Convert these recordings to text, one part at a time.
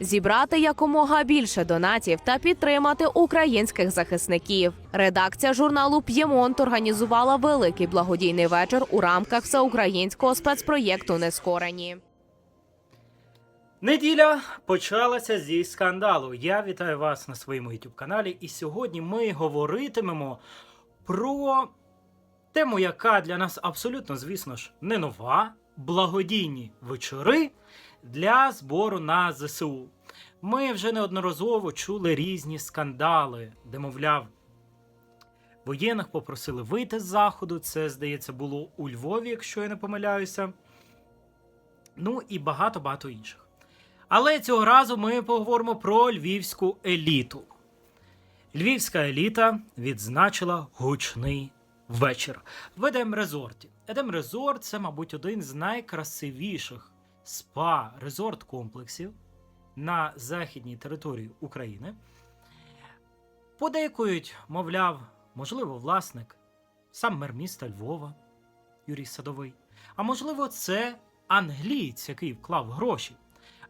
зібрати якомога більше донатів та підтримати українських захисників. Редакція журналу П'ємонт організувала великий благодійний вечір у рамках всеукраїнського спецпроєкту Нескорені. Неділя почалася зі скандалу. Я вітаю вас на своєму youtube каналі. І сьогодні ми говоритимемо про тему, яка для нас абсолютно, звісно ж, не нова. Благодійні вечори для збору на ЗСУ. Ми вже неодноразово чули різні скандали, де, мовляв, воєнних попросили вийти з заходу. Це, здається, було у Львові, якщо я не помиляюся. Ну і багато-багато інших. Але цього разу ми поговоримо про львівську еліту. Львівська еліта відзначила гучний вечір в Едем Резорті. Едем Резорт це, мабуть, один з найкрасивіших спа резорт комплексів на західній території України. Подейкують, мовляв, можливо, власник, сам мер міста Львова Юрій Садовий. А можливо, це англієць, який вклав гроші.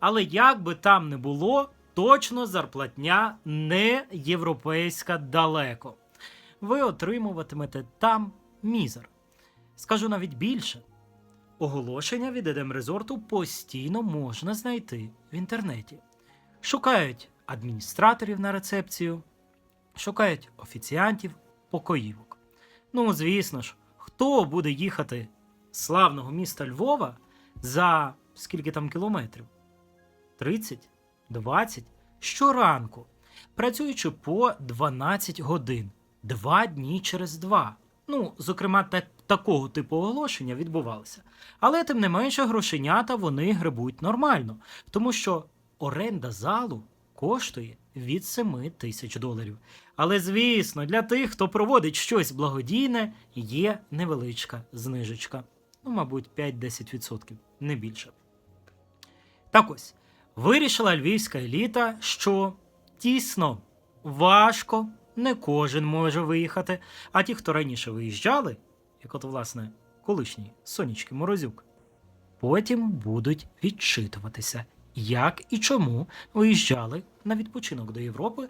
Але як би там не було, точно зарплатня не європейська далеко. Ви отримуватимете там мізер. Скажу навіть більше. Оголошення від Едем Резорту постійно можна знайти в інтернеті. Шукають адміністраторів на рецепцію, шукають офіціантів, покоївок. Ну, звісно ж, хто буде їхати з славного міста Львова за скільки там кілометрів? 30, 20 щоранку, працюючи по 12 годин, два дні через два. Ну, зокрема, так, такого типу оголошення відбувалося. Але тим не менше грошенята вони гребуть нормально, тому що оренда залу коштує від 7 тисяч доларів. Але звісно, для тих, хто проводить щось благодійне, є невеличка знижечка. Ну, мабуть, 5-10%, не більше. Так ось, вирішила львівська еліта, що тісно, важко, не кожен може виїхати. А ті, хто раніше виїжджали, як от, власне, колишній Сонічки Морозюк, потім будуть відчитуватися, як і чому виїжджали на відпочинок до Європи,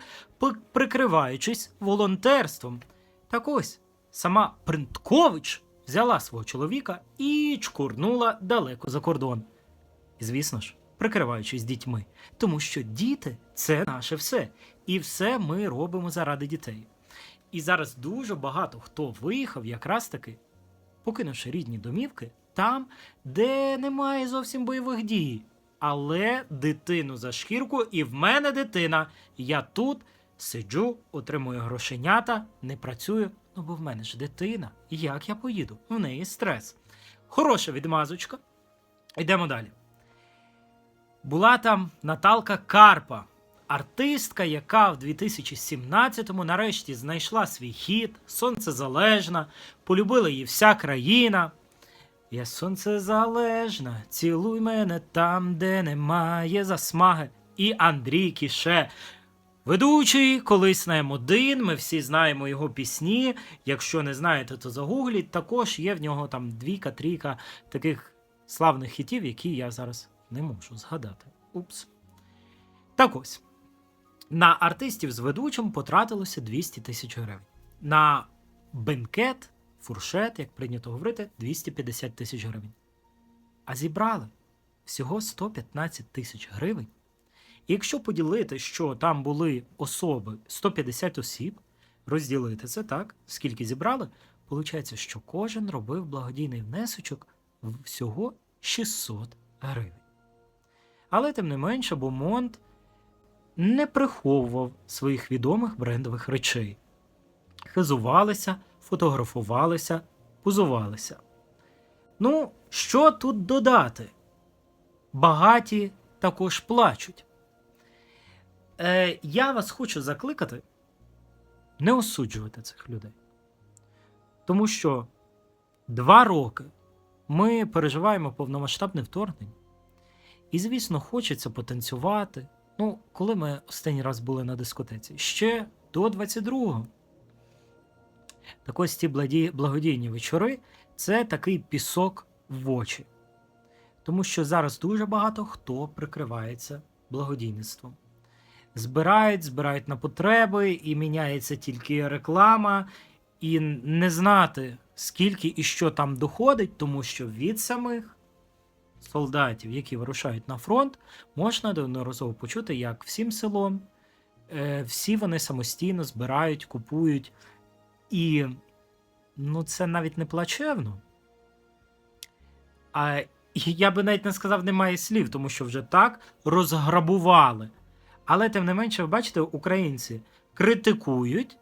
прикриваючись волонтерством. Так ось, сама Принткович взяла свого чоловіка і чкурнула далеко за кордон. І, звісно ж, прикриваючись дітьми, тому що діти це наше все, і все ми робимо заради дітей. І зараз дуже багато хто виїхав якраз таки, покинувши рідні домівки, там, де немає зовсім бойових дій. Але дитину за шкірку, і в мене дитина. Я тут сиджу, отримую грошенята, не працюю. Ну бо в мене ж дитина. Як я поїду? В неї стрес. Хороша відмазочка. Йдемо далі. Була там Наталка Карпа, артистка, яка в 2017-му нарешті знайшла свій хіт, сонцезалежна, полюбила її вся країна. Я сонцезалежна, цілуй мене там, де немає засмаги. І Андрій Кіше. Ведучий колись на М1, ми всі знаємо його пісні. Якщо не знаєте, то загугліть. Також є в нього там двійка-трійка таких славних хітів, які я зараз не можу згадати. Упс. Так ось. На артистів з ведучим потратилося 200 тисяч гривень. На бенкет, фуршет, як прийнято говорити, 250 тисяч гривень. А зібрали всього 115 тисяч гривень. І якщо поділити, що там були особи 150 осіб, розділити це так, скільки зібрали, виходить, що кожен робив благодійний внесочок всього 600 гривень. Але тим не менше, Бомонт не приховував своїх відомих брендових речей. Хизувалися, фотографувалися, позувалися. Ну, що тут додати? Багаті також плачуть. Е, я вас хочу закликати не осуджувати цих людей. Тому що два роки ми переживаємо повномасштабне вторгнення. І, звісно, хочеться потанцювати. Ну, коли ми останній раз були на дискотеці? Ще до 22-го. Так ось ці благодійні вечори це такий пісок в очі. Тому що зараз дуже багато хто прикривається благодійництвом. Збирають, збирають на потреби, і міняється тільки реклама, і не знати, скільки і що там доходить, тому що від самих солдатів, які вирушають на фронт, можна неодноразово почути, як всім селом е, всі вони самостійно збирають, купують. І ну, це навіть не плачевно. А я би навіть не сказав, немає слів, тому що вже так розграбували. Але тим не менше, ви бачите, українці критикують,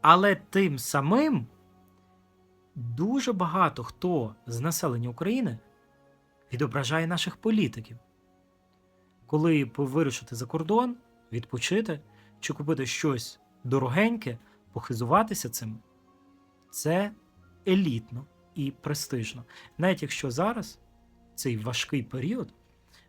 але тим самим дуже багато хто з населення України відображає наших політиків. Коли вирушити за кордон, відпочити чи купити щось дорогеньке, похизуватися цим, це елітно і престижно. Навіть якщо зараз цей важкий період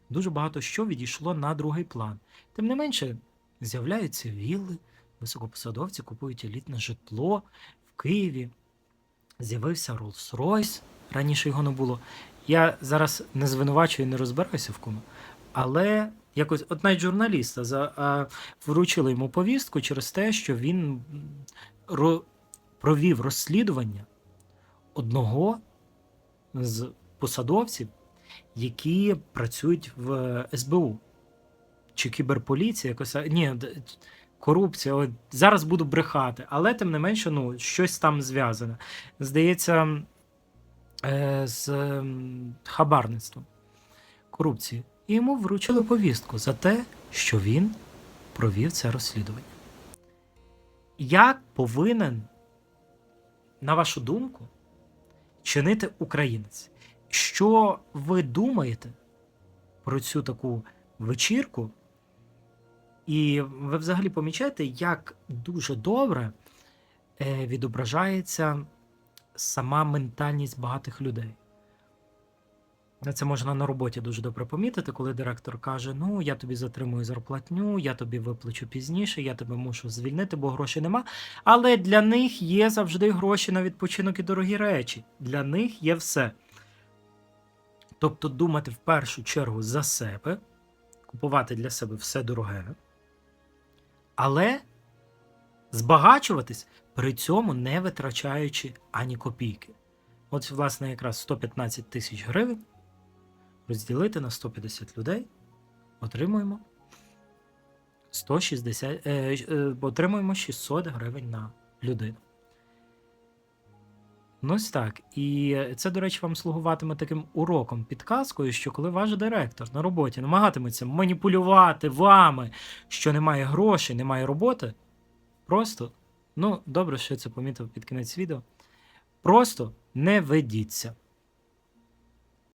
дуже багато що відійшло на другий план. Тим не менше, з'являються вілли, високопосадовці купують елітне житло в Києві. З'явився Rolls-Royce, раніше його не було. Я зараз не звинувачую і не розбираюся в кому, але якось, от навіть журналіста за, а, вручили йому повістку через те, що він ро, провів розслідування одного з посадовців, які працюють в СБУ чи кіберполіція, якось ні, корупція. От зараз буду брехати, але тим не менше, ну щось там зв'язане. Здається, е, з ем, хабарництвом, корупцією. І йому вручили повістку за те, що він провів це розслідування. Як повинен, на вашу думку, чинити українець? Що ви думаєте про цю таку вечірку? І ви взагалі помічаєте, як дуже добре е, відображається сама ментальність багатих людей. Це можна на роботі дуже добре помітити, коли директор каже: Ну, я тобі затримую зарплатню, я тобі виплачу пізніше, я тебе мушу звільнити, бо грошей нема. Але для них є завжди гроші на відпочинок і дорогі речі. Для них є все. Тобто думати в першу чергу за себе, купувати для себе все дороге, але збагачуватись при цьому не витрачаючи ані копійки. От, власне, якраз 115 тисяч гривень розділити на 150 людей, отримуємо 160, е, е, отримуємо 600 гривень на людину. Ну, ось так. І це, до речі, вам слугуватиме таким уроком, підказкою, що коли ваш директор на роботі намагатиметься маніпулювати вами, що немає грошей, немає роботи, просто, ну, добре, що я це помітив під кінець відео. Просто не ведіться.